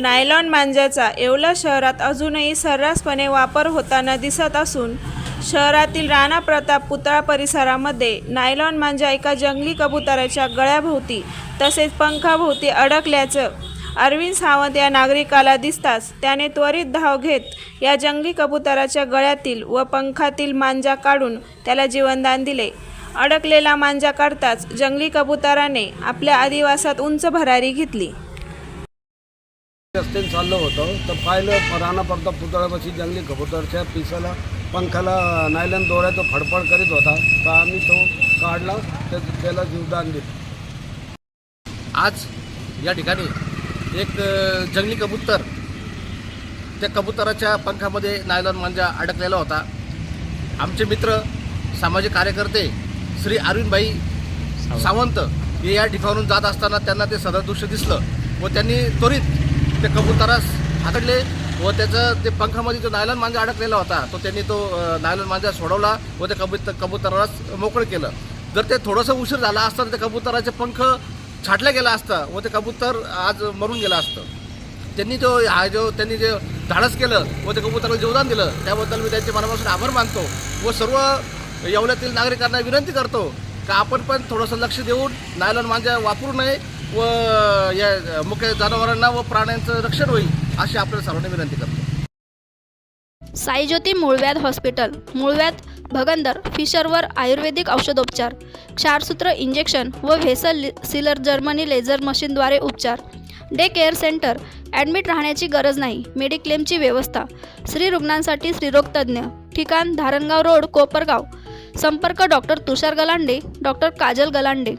Nylon मांजाचा Yeola शहरात अजूनही सर्रासपणे वापर होताना दिसत असून शहरातील राणा प्रताप पुतळा परिसरामध्ये नायलॉन मांजा एका जंगली कबुतराच्या गळ्याभोवती तसेच पंखाभोवती अडकल्याचं अरविंद सावंत या नागरिकाला दिसताच त्याने त्वरित धाव घेत या जंगली कबुतराच्या गळ्यातील व पंखातील मांजा काढून त्याला जीवनदान दिले. अडकलेला मांजा काढताच जंगली कबुतराने आपल्या आदिवासात उंच भरारी घेतली. रस्त्याने चाललो होतो. तर पाहिलं राणा प्रताप पुतळ्यापाशी जंगली कबूतरच्या पिसाला पंखाला नायलन दोऱ्या तो फडफड करीत होता. तर आम्ही तो काढला त्या त्याला जीवदान दिलं. आज या ठिकाणी एक जंगली कबूतर त्या कबुतराच्या पंखामध्ये नायलॉन मांजा अडकलेला होता. आमचे मित्र सामाजिक कार्यकर्ते श्री अरविंदभाई सावंत हे या ठिकाणून जात असताना त्यांना ते सदृश्य दिसलं व त्यांनी त्वरित त्या कबुतरास हाकडले व त्याचं ते पंखामध्ये जो नायलॉन मांजा अडकलेला होता. तो त्यांनी तो नायलन नायलॉन मांजा सोडवला व त्या कबूत कबुतरास मोकळं केलं. जर ते थोडंसं उशीर झाला असता तर त्या कबुतराचे पंख छाटलं गेलं असतं व ते कबूतर आज मरून गेलं असतं. त्यांनी जो हा जो त्यांनी जे धाडस केलं व ते कबुतराला जीवदान दिलं त्याबद्दल मी त्यांचे मनापासून आभार मानतो व सर्व येवल्यातील नागरिकांना विनंती करतो का आपण पण थोडंसं लक्ष देऊन नायलॉन मांजा वापरू नये व या मुख्य जनावरांना व प्राण्यांचं रक्षण होईल अशी आपल्याला सर्वांना विनंती करतो. साईज्योती मूळव्याध हॉस्पिटल मूळव्याध भगंदर फिशरवर आयुर्वेदिक औषधोपचार क्षारसूत्र इंजेक्शन व व्हेसल सिलर जर्मनी लेझर मशीनद्वारे उपचार. डे केअर सेंटर ॲडमिट राहण्याची गरज नाही मेडिक्लेमची व्यवस्था. स्त्री रुग्णांसाठी स्त्रीरोगतज्ञ ठिकाण धारणगाव रोड कोपरगाव. संपर्क डॉक्टर तुषार गलांडे डॉक्टर काजल गलांडे.